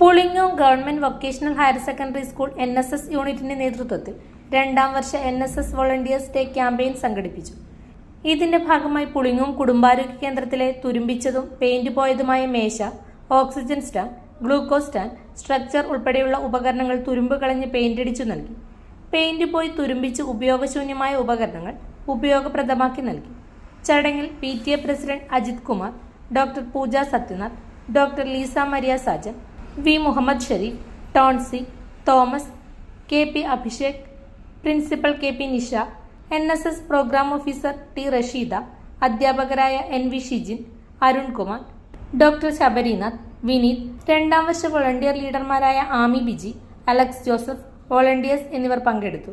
Pulingome government vocational higher secondary school N S S യൂണിറ്റിന്റെ നേതൃത്വത്തിൽ രണ്ടാം വർഷ N S S volunteers day campaign സംഘടിപ്പിച്ചു. ഇതിന്റെ ഭാഗമായി പുളിങ്ങോം കുടുംബാരോഗ്യ കേന്ദ്രത്തിലെ തുരുമ്പിച്ചതും പെയിന്റ് പോയതുമായ മേശ oxygen stand glucose stand structure ഉൾപ്പെടെയുള്ള ഉപകരണങ്ങൾ തുരുമ്പ് കളഞ്ഞ് പെയിന്റ് അടിച്ചു നൽകി. പെയിന്റ് പോയി തുരുമ്പിച്ച് ഉപയോഗശൂന്യമായ ഉപകരണങ്ങൾ ഉപയോഗപ്രദമാക്കി നൽകി. ചടങ്ങിൽ P T A president Ajith Kumar doctor Pooja Sathyanath doctor Leesa Maria Sajan V Muhammad Shareef Tonsy Thomas K P Abhishek principal K P Nisha N S S programme officer T Rasheeda അധ്യാപകരായ N V Shijin Arunkumar doctor Sabarinath Vineeth രണ്ടാം വർഷ volunteer ലീഡർമാരായ Ami Biji Alex Joseph volunteers എന്നിവർ പങ്കെടുത്തു.